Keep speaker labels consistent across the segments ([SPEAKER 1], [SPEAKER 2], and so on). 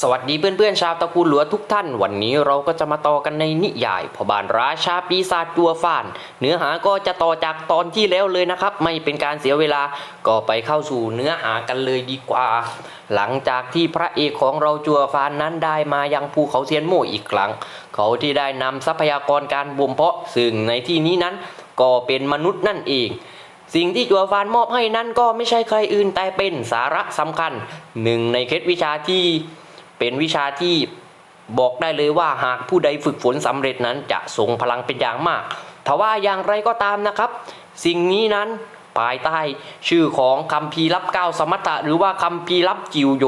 [SPEAKER 1] สวัสดีเพื่อนๆชาวตระกูลหลัวทุกท่าน วันนี้เราก็จะมาต่อกันในนิยายพบานราชาปีศาจตัวฟาน เนื้อหาก็จะต่อจากตอนที่แล้วเลยนะครับ ไม่เป็นการเสียเวลาก็ไปเข้าสู่เนื้อหากันเลยดีกว่า หลังจากที่พระเอกของเราจัวฟานนั้นได้มายังภูเขาเซียนโม่อีกครั้ง เขาที่ได้นำทรัพยากรการบ่มเพาะซึ่งในที่นี้นั้น ก็เป็นมนุษย์นั่นเองสิ่งที่จัวฟานมอบให้นั้นก็ไม่ใช่ใครอื่นแต่เป็นสาระสำคัญหนึ่งในเคล็ดวิชาที่ เป็นวิชาที่บอกได้เลยว่าหากผู้ใดฝึกฝนสำเร็จนั้นจะทรงพลังเป็นอย่างมากทว่าอย่างไรก็ตามนะครับ สิ่งนี้นั้นภายใต้ชื่อของคำพีรับเก้าสมถะหรือว่าคำพีรับจิวโย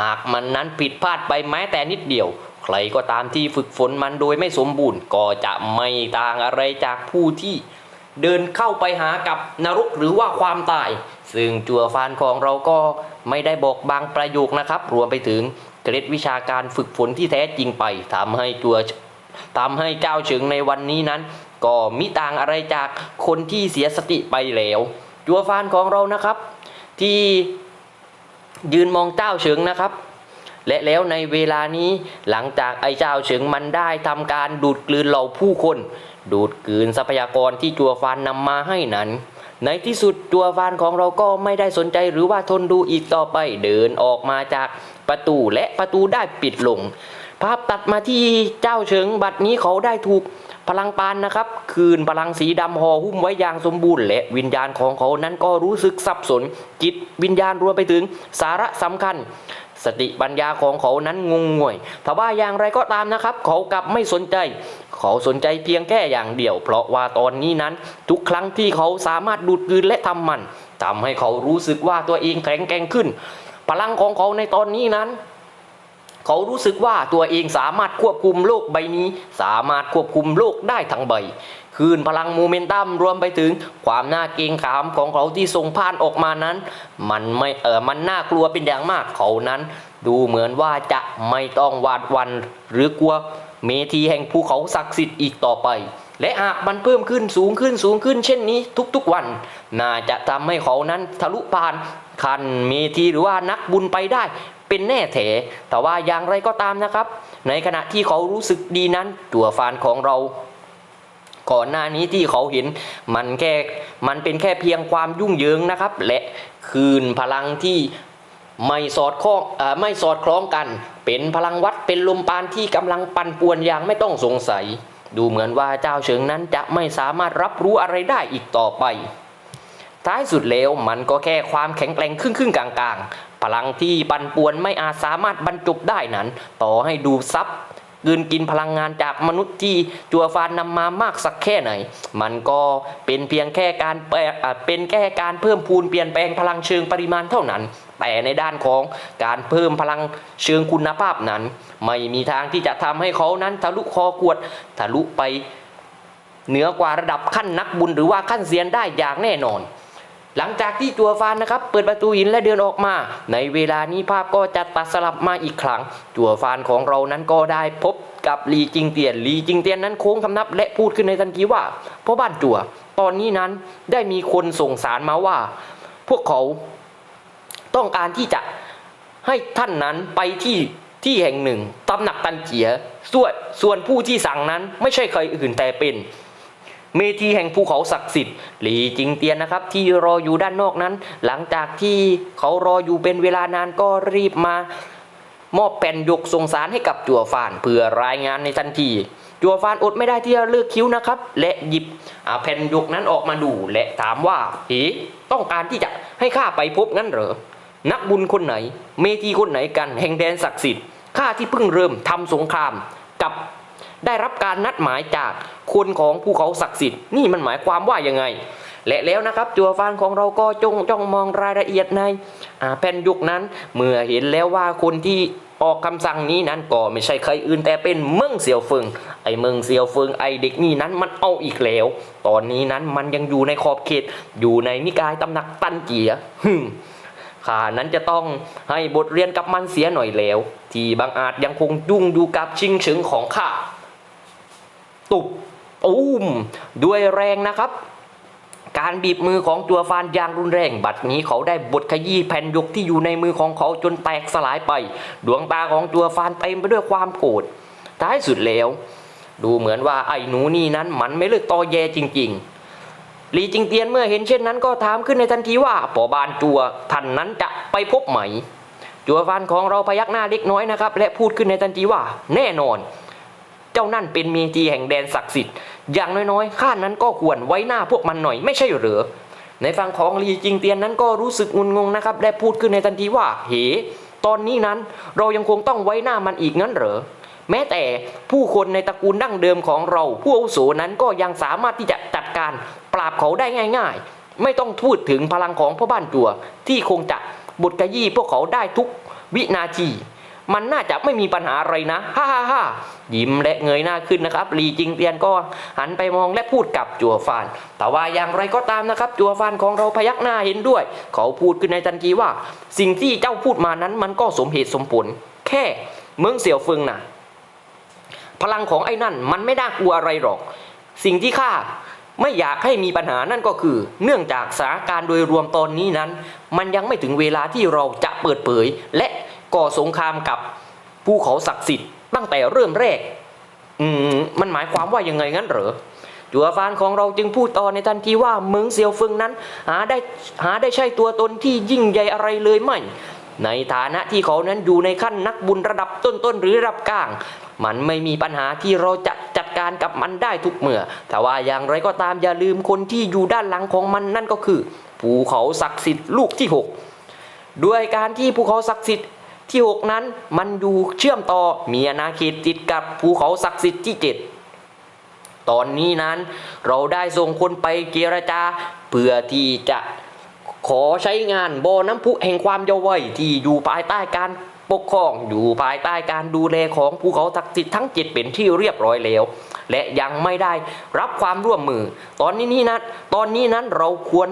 [SPEAKER 1] หากมันนั้นผิดพลาดไปแม้แต่นิดเดียว ใครก็ตามที่ฝึกฝนมันโดยไม่สมบูรณ์ ก็จะไม่ต่างอะไรจากผู้ที่เดินเข้าไปหากับนรกหรือว่าความตาย ซึ่งจัวฟานของเราก็ไม่ได้บอกบางประโยคนะครับ รวมไปถึง เกร็ดวิชาการฝึกฝนที่แท้จริงไปทำให้ตัวทำให้เจ้าเฉิงในวันนี้นั้น ก็มิต่างอะไรจากคนที่เสียสติไปแล้ว จัวฟานของเรานะครับ ที่ยืนมองเจ้าเฉิงนะครับและแล้วในเวลานี้หลังจากไอ้เจ้าเฉิงมันได้ทำการดูดกลืนเหล่าผู้คน ดูดกลืนทรัพยากรที่จัวฟานนำมาให้นั้น ในที่สุดจัวฟานของเราก็ไม่ได้สนใจหรือว่าทนดูอีกต่อไปเดินออกมาจากประตูและประตูได้ปิดลง ภาพตัดมาที่เจ้าเฉิงบัดนี้เขาได้ถูกพลังปานนะครับ คืนพลังสีดำห่อหุ้มไว้อย่างสมบูรณ์ และวิญญาณของเขานั้นก็รู้สึกสับสนจิตวิญญาณรวมไปถึงสาระสำคัญ สติปัญญาของเขานั้นงงงวยแต่ว่าอย่างไรก็ตามนะครับ เขากลับไม่สนใจ เขาสนใจเพียงแค่อย่างเดียว เพราะว่าตอนนี้นั้น ทุกครั้งที่เขาสามารถดูดกลืนและทำมันทำให้เขารู้สึกว่าตัวเองแข็งแกร่งขึ้น พลังของเขาในตอนนี้นั้นเขารู้สึกว่าตัวเองสามารถควบคุมโลกใบนี้ สามารถควบคุมโลกได้ทั้งใบ คืนพลังโมเมนตัมรวมไปถึงความน่าเกรงขามของเขาที่ส่งผ่านออกมานั้น มันไม่เออมันน่ากลัวเป็นอย่างมากเขานั้น ดูเหมือนว่าจะไม่ต้องหวาดวันหรือกลัวเมทีแห่งภูเขาศักดิ์สิทธิ์อีกต่อไป และหากมันเพิ่มขึ้นสูงขึ้นสูงขึ้น เช่นนี้ทุกๆวัน น่าจะทำให้เขานั้นทะลุผ่านคันเมทีหรือว่านักบุญไปได้เป็นแน่แถแต่ว่าอย่างไรก็ตามนะครับ ในขณะที่เขารู้สึกดีนั้น ตัวฟานของเรา ก่อนหน้านี้ที่เขาเห็นมันแค่มันเป็นแค่เพียงความยุ่งเหยิงนะครับ และคืนพลังที่ไม่สอดคล้องอไม่สอดคล้องกัน เป็นพลังวัดเป็นลมปานที่กำลังปั่นป่วนอย่างไม่ต้องสงสัย ดูเหมือนว่าเจ้าเฉิงนั้นจะไม่สามารถรับรู้อะไรได้อีกต่อไป ท้ายสุดแล้วมันก็แค่ความแข็งแกร่งครึ่งครึ่งๆกลางๆ พลังที่ปั่นป่วนไม่อาจสามารถบรรจุได้นั้น ต่อให้ดูซับ กืนกินพลังงานจากมนุษย์ที่จัวฟานนำมามากสักแค่ไหน มันก็เป็นเพียงแค่การเป็นแค่การเพิ่มพูนเปลี่ยนแปลงพลังเชิงปริมาณเท่านั้น แต่ในด้านของการเพิ่มพลังเชิงคุณภาพนั้น ไม่มีทางที่จะทำให้เขานั้นทะลุคอกวดทะลุไปเหนือกว่าระดับขั้นนักบุญหรือว่าขั้นเซียนได้อย่างแน่นอน หลังจากที่จัวฟานนะครับเปิดประตูหินและเดินออกมา ในเวลานี้ภาพก็จะตัดสลับมาอีกครั้ง จัวฟานของเรานั้นก็ได้พบกับลีจิงเตียนลีจิงเตียนนั้นโค้งคำนับและพูดขึ้นในทันทีว่าพ่อบ้านจัวตอนนี้นั้นได้มีคนส่งสารมาว่า พวกเขาต้องการที่จะให้ท่านนั้นไปที่ที่แห่งหนึ่งตำหนักตันเจียส่วนส่วนผู้ที่สั่งนั้นไม่ใช่ใครอื่นแต่เป็น เมทีแห่งภูเขาศักดิ์สิทธิ์หลีจิงเตียนนะครับ ที่รออยู่ด้านนอกนั้น หลังจากที่เขารออยู่เป็นเวลานานก็รีบมามอบแผ่นยกส่งสารให้กับจัวฟานเพื่อรายงานในทันทีจัวฟานอดไม่ได้ที่จะเลือกคิ้วนะครับ และหยิบแผ่นยกนั้นออกมาดูและถามว่าเอ๋ต้องการที่จะให้ข้าไปพบงั้นเหรอนักบุญคนไหน เมทีคนไหนกันแห่งแดนศักดิ์สิทธิ์ข้าที่เพิ่งเริ่มทำสงครามกับ ได้รับการนัดหมายจากคนของภูเขาศักดิ์สิทธิ์ นี่มันหมายความว่ายังไง และแล้วนะครับจัวฟานของเราก็จงจ้องมองรายละเอียดในแผ่นยุกนั้น เมื่อเห็นแล้วว่าคนที่ออกคำสั่งนี้นั้นก็ไม่ใช่ใครอื่นแต่เป็นเมืองเซียวเฟิงไอ้เมืองเซียวเฟิงไอ้เด็กนี่นั้นมันเอาอีกแล้ว ตอนนี้นั้นมันยังอยู่ในขอบเขต อยู่ในนิกายตำหนักตันเจียฮึมข้านั้นจะต้องให้บทเรียนกับมันเสียหน่อยแล้ว ที่บางอาจยังคงยุ่งอยู่กับชิงเฉิงของข้า ตุบอุ้มด้วยแรงนะครับการบีบมือของจัวฟานอย่างรุนแรง บัดนี้เขาได้บดขยี้แผ่นยกที่อยู่ในมือของเขาจนแตกสลายไป ดวงตาของจัวฟานเต็มไปด้วยความโกรธ ท้ายสุดแล้ว ดูเหมือนว่าไอ้หนูนี่นั้นมันไม่เลิกตอแยจริงๆลีจิงเตียนเมื่อเห็นเช่นนั้นก็ถามขึ้นในทันทีว่าปอบานจัวท่านนั้นจะไปพบไหม จัวฟานของเราพยักหน้าเล็กน้อยนะครับและพูดขึ้นในทันทีว่า แน่นอน เจ้านั่นเป็นเมจีแห่งแดนศักดิ์สิทธิ์ อย่างน้อยๆ ข้านั้นก็ควรไว้หน้าพวกมันหน่อยไม่ใช่หรือในฝั่งของลีจิงเตียนนั้นก็รู้สึกงุนงงนะครับและพูดขึ้นในทันทีว่า เห ตอนนี้นั้นเรายังคงต้องไว้หน้ามันอีกงั้นเหรอ แม้แต่ผู้คนในตระกูลดั้งเดิมของเรา ผู้อาวุโสนั้นก็ยังสามารถที่จะจัดการปราบเขาได้ง่าย ๆ ไม่ต้องพูดถึงพลังของพ่อบ้านจัว ที่คงจะบดกระยี่พวกเขาได้ทุกวินาที มันน่าจะไม่มีปัญหาอะไรนะฮ่าฮ่าฮ่ายิ้มและเงยหน้าขึ้นนะครับลีจิงเตียนก็หันไปมองและพูดกับจัวฟาน แต่ว่าอย่างไรก็ตามนะครับ จัวฟานของเราพยักหน้าเห็นด้วย เขาพูดขึ้นในทันทีว่า สิ่งที่เจ้าพูดมานั้นมันก็สมเหตุสมผล แค่เมืองเสี่ยวเฟิงน่ะพลังของไอ้นั่นมันไม่น่ากลัวอะไรหรอก สิ่งที่ข้าไม่อยากให้มีปัญหานั่นก็คือ เนื่องจากสถานการณ์โดยรวมตอนนี้นั้น มันยังไม่ถึงเวลาที่เราจะเปิดเผย และ ก่อสงครามกับภูเขาศักดิ์สิทธิ์ตั้งแต่เริ่มแรก อืมมันหมายความว่ายังไงงั้นเหรอจัวฟานของเราจึงพูดต่อในทันทีว่าเมืองเซียวเฟิงนั้น หาได้หาได้ใช่ตัวตนที่ยิ่งใหญ่อะไรเลยไม่ ในฐานะที่เขานั้นอยู่ในขั้นนักบุญระดับต้นๆหรือระดับกลาง มันไม่มีปัญหาที่เราจะจัดการกับมันได้ทุกเมื่อ แต่ว่าอย่างไรก็ตามอย่าลืมคนที่อยู่ด้านหลังของมันนั่นก็คือภูเขาศักดิ์สิทธิ์ลูกที่หกด้วยการที่ภูเขาศักดิ์สิทธิ์ ที่หกนั้นมันอยู่เชื่อมต่อมีอาณาเขตติดกับภูเขาศักดิ์สิทธิ์ที่เจ็ดตอนนี้นั้นเราได้ส่งคนไปเจรจาเพื่อที่จะขอใช้งานบ่อน้ำพุแห่งความเยาว์วัยที่อยู่ภายใต้การปกครองอยู่ภายใต้การดูแลของภูเขาศักดิ์สิทธิ์ทั้งเจ็ดเป็นที่เรียบร้อยแล้ว และยังไม่ได้รับความร่วมมือ ตอนนี้นี่นะตอนนี้นั้นเราควร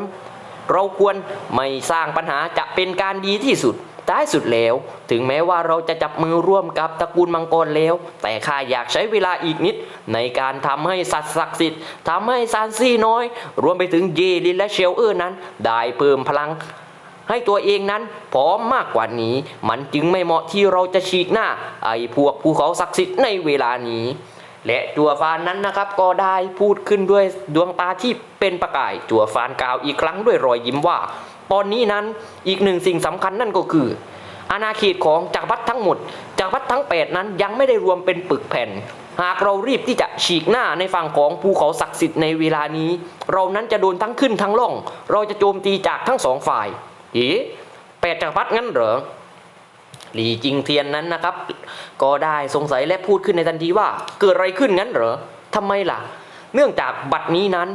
[SPEAKER 1] เราควรไม่สร้างปัญหาจะเป็นการดีที่สุด ท้ายสุดแล้ว ถึงแม้ว่าเราจะจับมือร่วมกับตระกูลมังกรแล้ว แต่ข้าอยากใช้เวลาอีกนิด ในการทำให้สัตว์ศักดิ์สิทธิ์ทำให้ซานซี่น้อย รวมไปถึงเยลินและเชลเออร์นั้น ได้เพิ่มพลังให้ตัวเองนั้นพร้อมมากกว่านี้ มันจึงไม่เหมาะที่เราจะฉีกหน้า ไอ้พวกภูเขาศักดิ์สิทธิ์ในเวลานี้ และจัวฟานนั้นนะครับก็ได้พูดขึ้นด้วยดวงตาที่เป็นประกายจัวฟานกล่าวอีกครั้งด้วยรอยยิ้มว่า ตอนนี้นั้นอีกหนึ่งสิ่งสำคัญนั่นก็คือ อาณาเขตของจักรพรรดิทั้งหมดจักรพรรดิทั้ง 8 นั้นยังไม่ได้รวมเป็นปึกแผ่น หากเรารีบที่จะฉีกหน้าในฝั่งของภูเขาศักดิ์สิทธิ์ในเวลานี้ เรานั้นจะโดนทั้งขึ้นทั้งล่อง เราจะโจมตีจากทั้งสองฝ่ายเอ๋แปดจักรพรรดิงั้นเหรอหลีจิงเทียนนั้นนะครับ ก็ได้สงสัยและพูดขึ้นในทันทีว่า เกิดอะไรขึ้นงั้นเหรอทำไมล่ะ เนื่องจากบัดนี้นั้น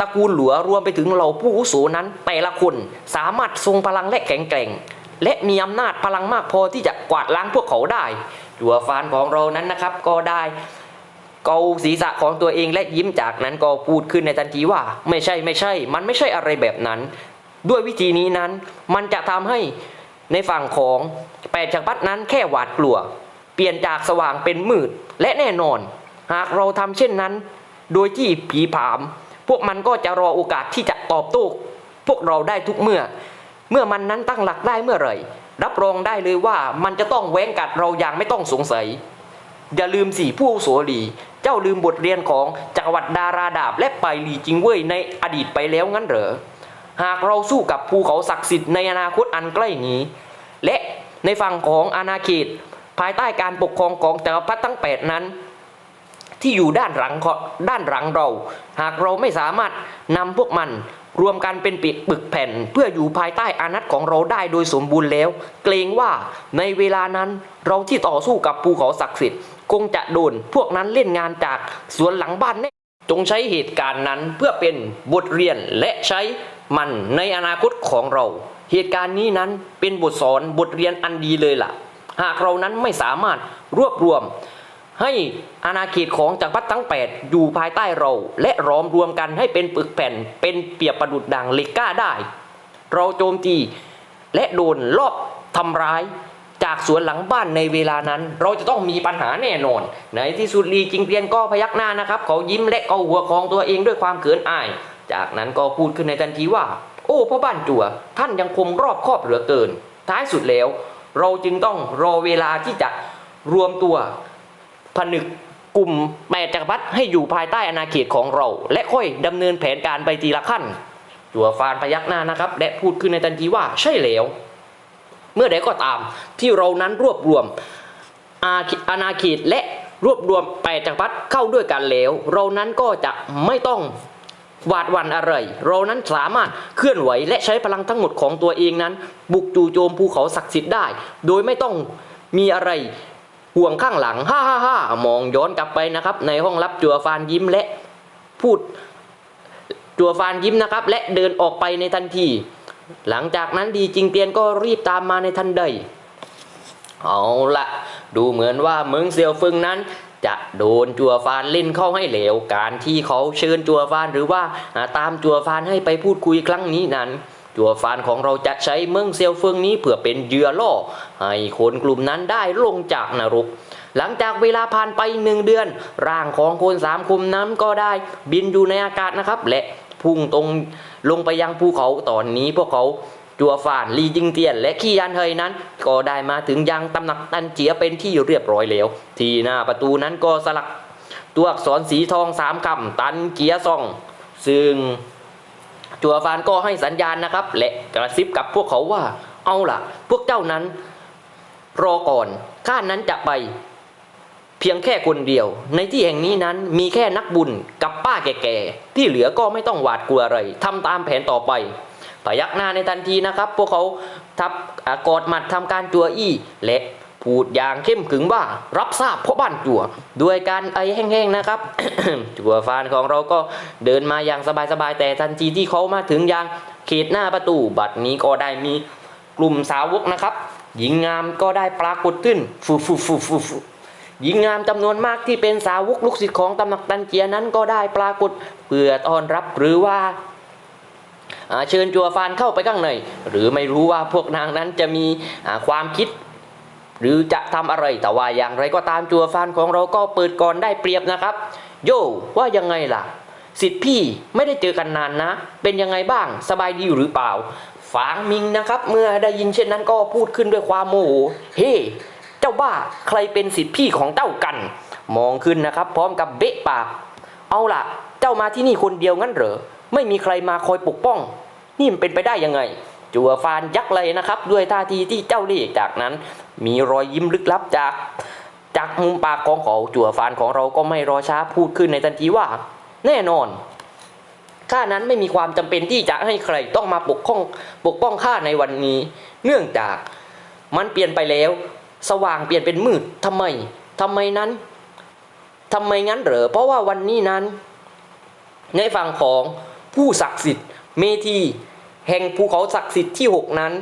[SPEAKER 1] ตระกูลหลัวรวมไปถึงเหล่าผู้อุโสนั้น แต่ละคนสามารถทรงพลังและแข็งแกร่ง และมีอำนาจพลังมากพอที่จะกวาดล้างพวกเขาได้จัวฟานของเรานั้นนะครับ ก็ได้เกาศีรษะของตัวเองและยิ้มจากนั้นก็พูดขึ้นในทันทีว่า ไม่ใช่ไม่ใช่ มันไม่ใช่อะไรแบบนั้น ด้วยวิธีนี้นั้น มันจะทำให้ในฝั่งของแปดจักรพรรดินั้นแค่หวาดกลัว เปลี่ยนจากสว่างเป็นมืด และแน่นอน หากเราทำเช่นนั้น โดยที่ผีผาม พวกมันก็จะรอโอกาสที่จะตอบโต้พวกเราได้ทุกเมื่อ เมื่อมันนั้นตั้งหลักได้เมื่อไหร่ รับรองได้เลยว่ามันจะต้องแว้งกัดเราอย่างไม่ต้องสงสัย อย่าลืมสิผู้อาวุโสหลีเจ้าลืมบทเรียนของจักรวรรดิดาราดาบและไปลีจิงเว่ยในอดีตไปแล้วงั้นเหรอหากเราสู้กับภูเขาศักดิ์สิทธิ์ในอนาคตอันใกล้นี้ และในฝั่งของอาณาเขตภายใต้การปกครองของจักรพรรดิทั้ง 8 นั้น ที่อยู่ด้านหลังของด้านหลังเรา หากเราไม่สามารถนำพวกมันรวมกันเป็นปิปึกแผ่น เพื่ออยู่ภายใต้อานัตของเราได้โดยสมบูรณ์แล้ว เกรงว่าในเวลานั้นเราที่ต่อสู้กับภูเขาศักดิ์สิทธิ์คงจะโดนพวกนั้นเล่นงานจากสวนหลังบ้านแน่จงใช้เหตุการณ์นั้นเพื่อเป็นบทเรียนและใช้มันในอนาคตของเรา เหตุการณ์นี้นั้นเป็นบทสอนบทเรียนอันดีเลยล่ะ หากเรานั้นไม่สามารถรวบรวม ให้อาณาเขตของจักรพรรดิทั้ง 8 อยู่ภายใต้เรา และร้อมรวมกันให้เป็นปึกแผ่น เป็นเปียบประดุดดังเหล็กกล้าได้ เราโจมตีและโดนลอบทำร้ายจากสวนหลังบ้านในเวลานั้น เราจะต้องมีปัญหาแน่นอนในที่สุดลีจิงเปียนก็พยักหน้านะครับเขายิ้มและเกาหัวของตัวเองด้วยความเขินอาย จากนั้นก็พูดขึ้นในทันทีว่า โอ้พ่อบ้านจัวท่านยังคงรอบครอบเหลือเกิน ท้ายสุดแล้ว เราจึงต้องรอเวลาที่จะรวมตัว ผนึกกลุ่มแปดจักรพรรดิให้อยู่ภายใต้อาณาเขตของเรา และค่อยดำเนินแผนการไปทีละขั้นจัวฟานพยักหน้านะครับ และพูดขึ้นในทันทีว่าใช่แล้ว เมื่อใดก็ตามที่เรานั้นรวบรวมอาอาณาเขตและรวบรวมแปดจักรพรรดิเข้าด้วยกันแล้ว เรานั้นก็จะไม่ต้องหวาดหวั่นอะไร เรานั้นสามารถเคลื่อนไหวและใช้พลังทั้งหมดของตัวเองนั้น บุกจู่โจมภูเขาศักดิ์สิทธิ์ได้ โดยไม่ต้องมีอะไร ห่วงข้างหลังฮ่าฮ่าฮ่ามองย้อนกลับไปนะครับ ในห้องรับจัวฟานยิ้มและพูดจัวฟานยิ้มนะครับ และเดินออกไปในทันที หลังจากนั้นดีจิงเตียนก็รีบตามมาในทันใด เอาละดูเหมือนว่าเมืองเซียวฟึงนั้นจะโดนจัวฟานเล่นเข้าให้เหลว การที่เขาเชิญจัวฟานหรือว่าตามจัวฟานให้ไปพูดคุยครั้งนี้นั้น จัวฟานของเราจะใช้เมืองเซียวฟึงนี้เพื่อเป็นเหยื่อล่อให้คนกลุ่มนั้นได้ลงจากนรก หลังจากเวลาผ่านไปหนึ่งเดือน ร่างของคนสามคุมนั้นก็ได้บินอยู่ในอากาศนะครับ และพุ่งตรงลงไปยังภูเขาตอนนี้พวกเขาจัวฟานลีจิงเตียน และขี้ยันเฮยนั้น ก็ได้มาถึงยังตำหนักตันเจียเป็นที่เรียบร้อยแล้ว ที่หน้าประตูนั้นก็สลัก ตัวอักษรสีทองสามคำตันเกียซอง ซึ่ง จัวฟานก็ให้สัญญาณนะครับ และกระซิบกับพวกเขาว่า เอาล่ะ พวกเจ้านั้น รอก่อนข้านั้นจะไป เพียงแค่คนเดียว ในที่แห่งนี้นั้นมีแค่นักบุญกับป้าแก่ๆที่เหลือก็ไม่ต้องหวาดกลัวอะไรทำตามแผนต่อไปพยักหน้าในทันทีนะครับ พวกเขาทับกอดหมัดทำการจัวอี้และ พูดอย่างเข้มขึงว่ารับทราบเพ่อบ้านจัวด้วยการไอแห้งๆนะครับ จัวฟานของเราก็เดินมาอย่างสบายๆแต่ทันทีที่เขามาถึงยังเขตหน้าประตูบัดนี้ก็ได้มีกลุ่มสาวกนะครับ หญิงงามก็ได้ปรากฏขึ้นฟูฟูฟูฟูฟูหญิงงามจำนวนมากที่เป็นสาวกลูกศิษย์ของตำหนักตันเจียนั้นก็ได้ปรากฏเพื่อต้อนรับหรือว่าเชิญจัวฟานเข้าไปข้างในหรือไม่รู้ว่าพวกนางนั้นจะมีความคิด หรือจะทำอะไรแต่ว่าอย่างไรก็ตามจัวฟานของเราก็เปิดก่อนได้เปรียบนะครับ โย่ว่ายังไงล่ะ สิทธิ์พี่ไม่ได้เจอกันนานนะ เป็นยังไงบ้างสบายดีหรือเปล่า ฝางมิงนะครับ เมื่อได้ยินเช่นนั้นก็พูดขึ้นด้วยความโมโหเฮ้เจ้าบ้าใครเป็นสิทธิพี่ของเจ้ากัน มองขึ้นนะครับ พร้อมกับเบะปาก เอาล่ะ เจ้ามาที่นี่คนเดียวงั้นเหรอไม่มีใครมาคอยปกป้อง นี่มันเป็นไปได้ยังไง จัวฟานยักเลยนะครับ ด้วยท่าทีที่เจ้าเล่ห์จากนั้น มีรอยยิ้มลึกลับจาก จากมุมปากของเขาจัวฟานของเราก็ไม่รอช้าพูดขึ้นในทันทีว่า แน่นอนข้านั้นไม่มีความจำเป็นที่จะให้ใครต้องมาปกป้องปกป้องข้าในวันนี้ เนื่องจากมันเปลี่ยนไปแล้ว สว่างเปลี่ยนเป็นมืดทำไมทำไมนั้นทำไมงั้นเหรอเพราะว่าวันนี้นั้น ในฝั่งของผู้ศักดิ์สิทธิ์เมธี แห่งภูเขาศักดิ์สิทธิ์ที่หกนั้น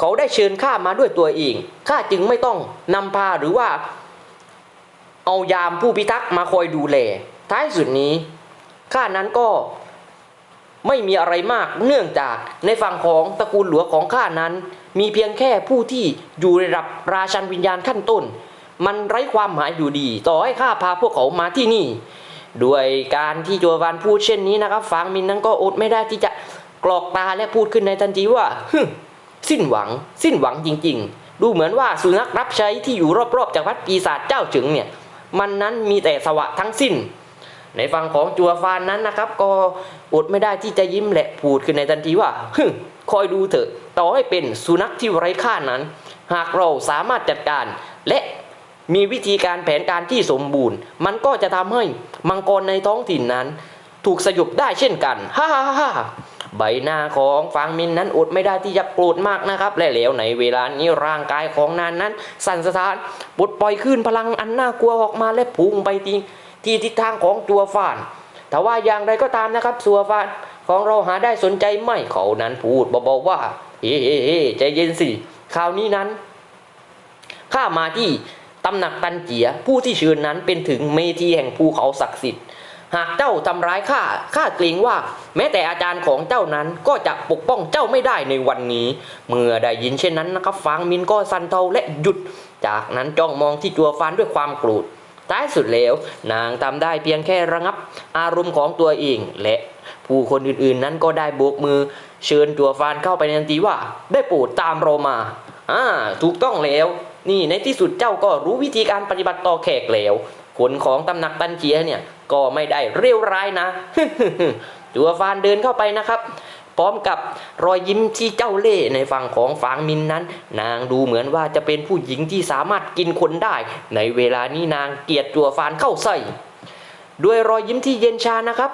[SPEAKER 1] เขาได้เชิญข้ามาด้วยตัวเองข้าจึงไม่ต้องนำพาหรือว่า เอายามผู้พิทักษ์มาคอยดูแล ท้ายสุดนี้ข้านั้นก็ไม่มีอะไรมากเนื่องจากในฝั่งของตระกูลหลวงของข้านั้น มีเพียงแค่ผู้ที่อยู่ในระดับราชันวิญญาณขั้นต้น มันไร้ความหมายอยู่ดี ต่อให้ข้าพาพวกเขามาที่นี่ ด้วยการที่โจวานพูดเช่นนี้นะครับฟางมินนั้นก็อดไม่ได้ที่จะ กรอกตาและพูดขึ้นในทันทีว่าฮึสิ้นหวัง สิ้นหวังจริง ๆ ดูเหมือนว่าสุนัขรับใช้ที่อยู่รอบๆ จากวัดปีศาจเจ้าจึงเนี่ย มันนั้นมีแต่สวะทั้งสิ้น ในฝั่งของจัวฟานนั้นนะครับ ก็อดไม่ได้ที่จะยิ้มและพูดขึ้นในทันทีว่าฮึคอยดูเถอะ ต่อให้เป็นสุนัขที่ไร้ค่านั้น หากเราสามารถจัดการและมีวิธีการแผนการที่สมบูรณ์ มันก็จะทำให้มังกรในท้องถิ่นนั้น ถูกสยบได้เช่นกัน ฮ่าฮ่าฮ่า ใบหน้าของฟางมินนั้นอดไม่ได้ที่จะโกรธมากนะครับ และแล้วในเวลานี้ร่างกายของนานนั้น สั่นสะท้านปลดปล่อยขึ้นพลังอันน่ากลัวออกมาและพุ่งไปที่ที่ทิศทางของตัวฟานแต่ว่าอย่างไรก็ตามนะครับสัวฟานของเราหาได้สนใจไม่เขานั้นพูดเบาๆว่าเฮ้เฮ้เฮ้ใจเย็นสิคราวนี้นั้นข้ามาที่ตำหนักตันเจียผู้ที่เชิญนั้นเป็นถึงเมธีแห่งภูเขาศักดิ์สิทธิ์ หากเจ้าทำร้ายข้าข้าเกรงว่า แม้แต่อาจารย์ของเจ้านั้นก็จะปกป้องเจ้าไม่ได้ในวันนี้ เมื่อได้ยินเช่นนั้นนะครับฟางมินก็สั่นเทาและหยุด จากนั้นจ้องมองที่จัวฟานด้วยความโกรธท้ายสุดแล้วนางทำได้เพียงแค่ระงับอารมณ์ของตัวเองและผู้คนอื่นๆ นั้นก็ได้โบกมือ เชิญจัวฟานเข้าไปในทันทีว่า ได้โปรดตามเรามาอ่าถูกต้องแล้ว นี่ในที่สุดเจ้าก็รู้วิธีการปฏิบัติต่อแขกแล้วคนของตำหนักตันเจียเนี่ย ก็ไม่ได้เรียวร้ายนะจัวฟานเดินเข้าไปนะครับ พร้อมกับรอยยิ้มที่เจ้าเล่ห์ในฝั่งของฟางมินนั้น นางดูเหมือนว่าจะเป็นผู้หญิงที่สามารถกินคนได้ ในเวลานี้นางเกลียดจัวฟานเข้าใส่ ด้วยรอยยิ้มที่เย็นชานะครับ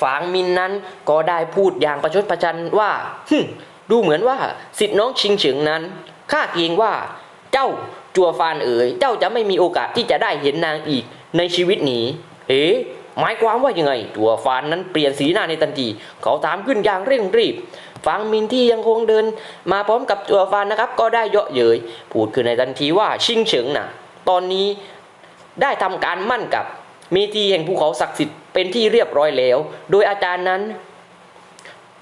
[SPEAKER 1] ฝางมินนั้นก็ได้พูดอย่างประชดประชันว่าฮึมดูเหมือนว่าสิทธิ์น้องชิงเฉิงนั้นข้าเกรงว่าเจ้า จัวฟานเอ๋ยเจ้าจะไม่มีโอกาสที่จะได้เห็นนางอีกในชีวิตนี้ เอ๋หมายความว่ายังไง จัวฟานนั้นเปลี่ยนสีหน้าในทันที เขาถามขึ้นอย่างเร่งรีบฟางมินที่ยังคงเดิน มาพร้อมกับจัวฟานนะครับ ก็ได้เยาะเย้ยพูดขึ้นในทันทีว่าชิงเฉิงน่ะตอนนี้ได้ทำการมั่นกับเมธีแห่งภูเขาศักดิ์สิทธิ์เป็นที่เรียบร้อยแล้ว โดยอาจารย์นั้น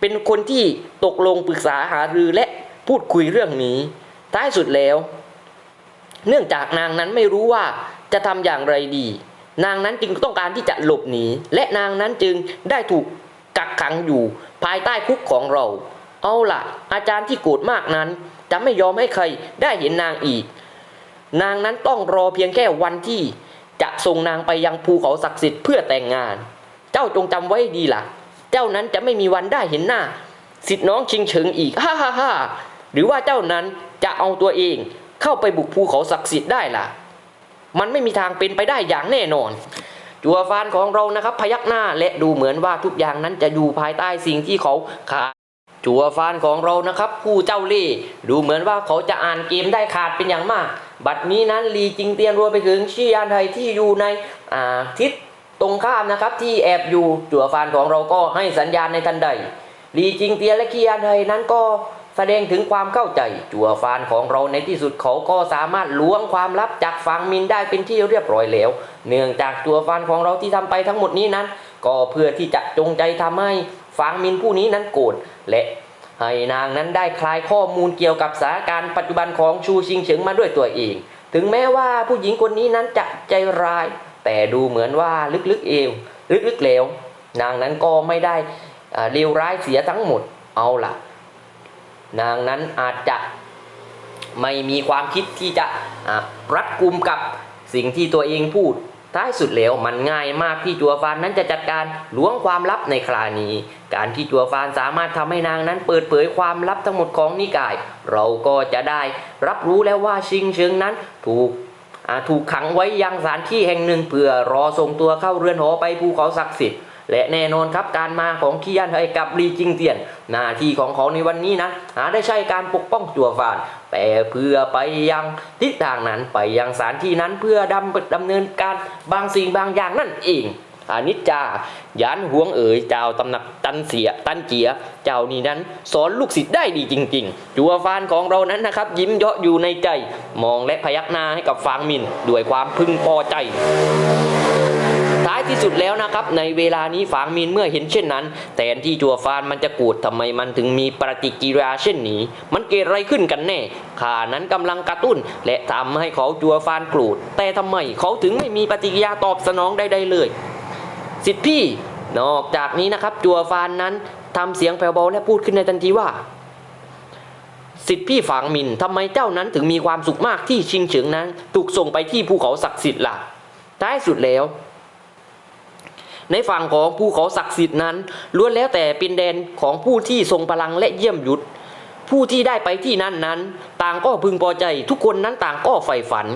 [SPEAKER 1] เป็นคนที่ตกลงปรึกษาหารือและพูดคุยเรื่องนี้ ท้ายสุดแล้ว เนื่องจากนางนั้นไม่รู้ว่าจะทำอย่างไรดี นางนั้นจึงต้องการที่จะหลบหนี และนางนั้นจึงได้ถูกกักขังอยู่ภายใต้คุกของเรา เอาล่ะ อาจารย์ที่โกรธมากนั้น จะไม่ยอมให้ใครได้เห็นนางอีก นางนั้นต้องรอเพียงแค่วันที่จะส่งนางไปยังภูเขาศักดิ์สิทธิ์เพื่อแต่งงาน เจ้าจงจำไว้ดีล่ะ เจ้านั้นจะไม่มีวันได้เห็นหน้า สิทธิน้องชิงเฉิงอีก ฮ่าฮ่าฮ่าหรือว่าเจ้านั้นจะเอาตัวเอง เข้าไปบุกภูเขาศักดิ์สิทธิ์ได้ล่ะ มันไม่มีทางเป็นไปได้อย่างแน่นอน จัวฟานของเรานะครับ พยักหน้าและดูเหมือนว่าทุกอย่างนั้นจะอยู่ภายใต้สิ่งที่เขาขาดจัวฟานของเรานะครับผู้เจ้าเล่ดูเหมือนว่าเขาจะอ่านเกมได้ขาดเป็นอย่างมาก บัดนี้นั้นลีจิงเตียนรวมไปถึงชียานไทยที่อยู่ในอ่าทิศตรงข้ามนะครับที่แอบอยู่จัวฟานของเราก็ให้สัญญาณในทันใดลีจิงเตียนและคียานไทยนั้นก็ แสดงถึงความเข้าใจจัวฟานของเราในที่สุดเขาก็สามารถล้วงความลับจากฟังมินได้เป็นที่เรียบร้อยแล้ว เนื่องจากจัวฟานของเราที่ทำไปทั้งหมดนี้นั้น ก็เพื่อที่จะจงใจทำให้ฟังมินผู้นี้นั้นโกรธและให้นางนั้นได้คลายข้อมูลเกี่ยวกับสถานการณ์ปัจจุบันของชูชิงเฉิงมาด้วยตัวเอง ถึงแม้ว่าผู้หญิงคนนี้นั้นจะใจร้าย แต่ดูเหมือนว่าลึกๆเอวลึกๆแล้ว นางนั้นก็ไม่ได้เลวร้ายเสียทั้งหมดเอาล่ะ นางนั้นอาจจะไม่มีความคิดที่จะรัดกุมกับสิ่งที่ตัวเองพูด ท้ายสุดแล้วมันง่ายมากที่จัวฟานนั้นจะจัดการล้วงความลับในครานี้ การที่จัวฟานสามารถทำให้นางนั้นเปิดเผยความลับทั้งหมดของนิกาย เราก็จะได้รับรู้แล้วว่าชิงเชิงนั้นถูกถูกขังไว้ยังสถานที่แห่งหนึ่งเพื่อรอส่งตัวเข้าเรือนหอไปภูเขาศักดิ์สิทธิ์ และแน่นอนครับการมาของคียันไทยกับลีจิงเตียน หน้าที่ของเขาในวันนี้นั้นหาได้ใช่การปกป้องจัวฟานแต่เพื่อไปยังทิศทางนั้นไปยังสถานที่นั้นเพื่อดำดำเนินการบางสิ่งบางอย่างนั่นเองอานิจจายันห่วงเอ๋ยเจ้าตำหนักตันเสียตันเจีย เจ้านี่นั้น สอนลูกศิษย์ได้ดีจริง ๆ จัวฟานของเรานั้นนะครับ ยิ้มเยาะอยู่ในใจ มองและพยักหน้าให้กับฟางมินด้วยความพึงพอใจ ท้ายที่สุดแล้วนะครับ ในเวลานี้ฝางมินเมื่อเห็นเช่นนั้นแทนที่จัวฟานมันจะกูดทำไมมันถึงมีปฏิกิริยาเช่นนี้ มันเกิดอะไรขึ้นกันแน่ข้านั้นกำลังกระตุ้น และทำให้เขาจัวฟานโกรธแต่ทำไมเขาถึงไม่มีปฏิกิริยาตอบสนองใดๆเลย สิทธิพี่นอกจากนี้นะครับจัวฟานนั้นทำเสียงแผ่วเบาและพูดขึ้นในทันทีว่าสิทธิพี่ฝางมินทำไมเจ้านั้นถึงมีความสุขมากที่ชิงเฉิงนั้น ถูกส่งไปที่ภูเขาศักดิ์สิทธิ์ล่ะท้ายสุดแล้ว ในฝั่งของภูเขาศักดิ์สิทธิ์นั้นล้วนแล้วแต่เป็นแดนของผู้ที่ทรงพลังและเยี่ยมยุทธผู้ที่ได้ไปที่นั่นนั้น ต่างก็พึงพอใจทุกคนนั้นต่างก็ใฝ่ฝัน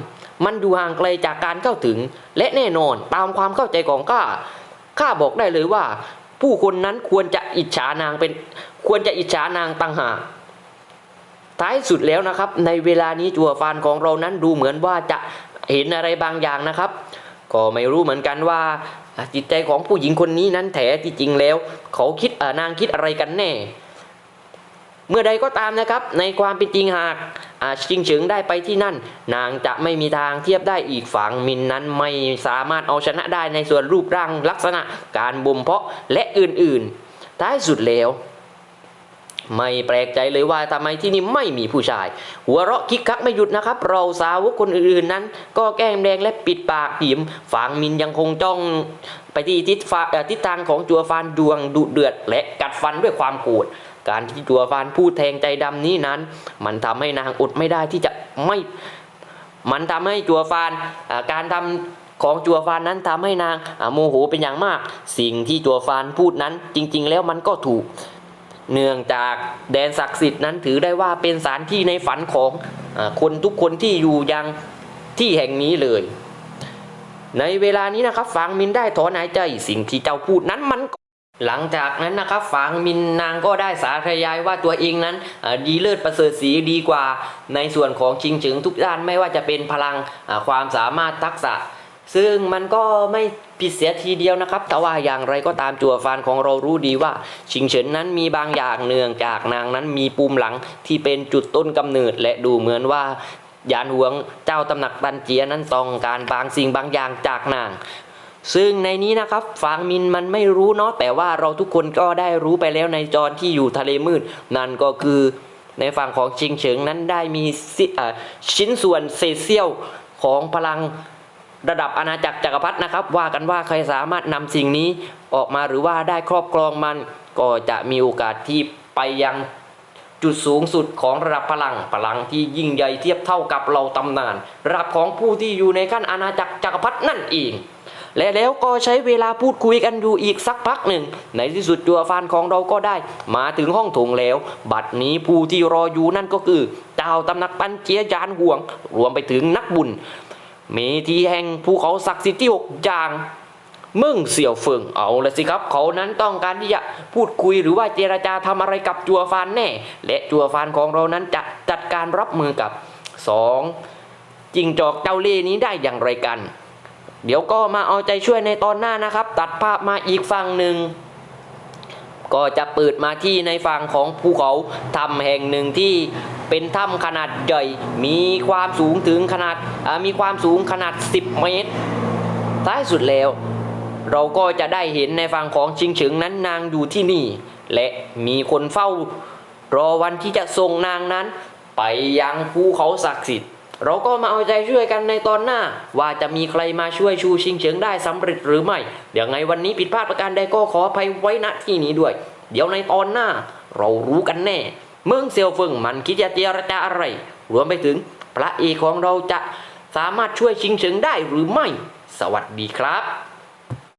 [SPEAKER 1] มันอยู่ห่างไกลจากการเข้าถึง และแน่นอนตามความเข้าใจของข้าข้าบอกได้เลยว่า ผู้คนนั้นควรจะอิจฉานางเป็นควรจะอิจฉานางต่างหากท้ายสุดแล้วนะครับ ในเวลานี้จัวฟานของเรานั้นดูเหมือนว่าจะเห็นอะไรบางอย่างนะครับ ก็ไม่รู้เหมือนกันว่า จิตใจของผู้หญิงคนนี้นั้นแท้ที่จริงแล้ว เขาคิดนางคิดอะไรกันแน่ เมื่อใดก็ตามนะครับ ในความเป็นจริงหากอาชิงเฉิงได้ไปที่นั่น นางจะไม่มีทางเทียบได้อีกฝั่งมินนั้นไม่สามารถเอาชนะได้ในส่วนรูปร่างลักษณะการบ่มเพาะและอื่นๆ ท้ายสุดแล้ว ไม่แปลกใจเลยว่าทำไมที่นี่ไม่มีผู้ชาย หัวเราะคิกคักไม่หยุดนะครับ เราสาวกคนอื่นๆนั้น ก็แกล้งแดงและปิดปากหิมฝางมินยังคงจ้องไปที่ทิศฟ้าเอ่อทิศทางของจัวฟานดวงดุเดือด และกัดฟันด้วยความโกรธการที่จัวฟานพูดแทงใจดำนี้นั้น มันทำให้นางอดไม่ได้ที่จะไม่ มันทำให้จัวฟานการทำของจัวฟานนั้นทำให้นางโมโหเป็นอย่างมาก สิ่งที่จัวฟานพูดนั้นจริง ๆ แล้วมันก็ถูก เนื่องจากแดนศักดิ์สิทธิ์นั้นถือได้ว่าเป็นสถานที่ในฝันของคนทุกคนที่อยู่ยังที่แห่งนี้เลย ในเวลานี้นะครับฟางมินได้ถอนหายใจสิ่งที่เจ้าพูดนั้นมันหลังจากนั้นนะครับฟางมินนางก็ได้สาธยายว่าตัวเองนั้นดีเลิศประเสริฐสีดีกว่า ในส่วนของชิงเฉิงทุกด้านไม่ว่าจะเป็นพลังความสามารถทักษะ ซึ่งมันก็ไม่ผิดเสียทีเดียวนะครับ แต่ว่าอย่างไรก็ตามจัวฟานของเรารู้ดีว่า ชิงเฉินนั้นมีบางอย่างเนื่องจากนางนั้นมีปุ่มหลังที่เป็นจุดต้นกำเนิดและดูเหมือนว่ายานหวงเจ้าตำหนักตันเจียนั้นต้องการบางสิ่งบางอย่างจากนาง ซึ่งในนี้นะครับฟางมินมันไม่รู้เนาะแต่ว่าเราทุกคนก็ได้รู้ไปแล้วในจอนที่อยู่ทะเลมืด นั่นก็คือในฝั่งของชิงเฉิงนั้นได้มีชิ้นส่วนเศษเสี้ยวของพลัง ระดับอาณาจักรจักรพรรดินะครับ ว่ากันว่าใครสามารถนำสิ่งนี้ออกมาหรือว่าได้ครอบครองมัน ก็จะมีโอกาสที่ไปยังจุดสูงสุดของระดับพลังพลังที่ยิ่งใหญ่เทียบเท่ากับเราตำนานระดับของผู้ที่อยู่ในขั้นอาณาจักรจักรพรรดินั่นเองและแล้วก็ใช้เวลาพูดคุยกันอยู่อีกสักพักหนึ่ง ในที่สุดจัวฟานของเราก็ได้ มาถึงห้องโถงแล้ว บัดนี้ผู้ที่รออยู่นั่นก็คือเจ้าตำหนักปันเจียจานห่วง รวมไปถึงนักบุญ มทีแห่งภูเขาศักดิ์สิทธิ์ที่หกอย่างมึงเสี่ยวเฟิงเอาละสิครับ เขานั้นต้องการที่จะพูดคุยหรือว่าเจรจาทำอะไรกับจัวฟานแน่ และจัวฟานของเรานั้นจะจัดการรับมือกับสองจิงจอกเจ้าเล่นี้ได้อย่างไรกัน เดี๋ยวก็มาเอาใจช่วยในตอนหน้านะครับ ตัดภาพมาอีกฝั่งหนึ่งก็จะเปิดมาที่ในฝั่งของภูเขาถ้ำแห่งหนึ่งที่ เป็นถ้ำขนาดใหญ่ มีความสูงถึงขนาดมีความสูงขนาด 10 เมตร ท้ายสุดแล้ว เราก็จะได้เห็นในฝั่งของชิงเฉิงนั้นนางอยู่ที่นี่ และมีคนเฝ้ารอวันที่จะส่งนางนั้น ไปยังภูเขาศักดิ์สิทธิ์ เราก็มาเอาใจช่วยกันในตอนหน้า ว่าจะมีใครมาช่วยชูชิงเฉิงได้สำเร็จหรือไม่เดี๋ยวไงวันนี้ผิดพลาดประการใดก็ขออภัยไว้ณที่นี้ด้วย เดี๋ยวในตอนหน้า เรารู้กันแน่ เมืองเซียวเฟิงมันคิดจะเจรจาอะไร รวมไปถึงพระเอกของเราจะสามารถช่วยชิงเฉิงได้หรือไม่ สวัสดีครับ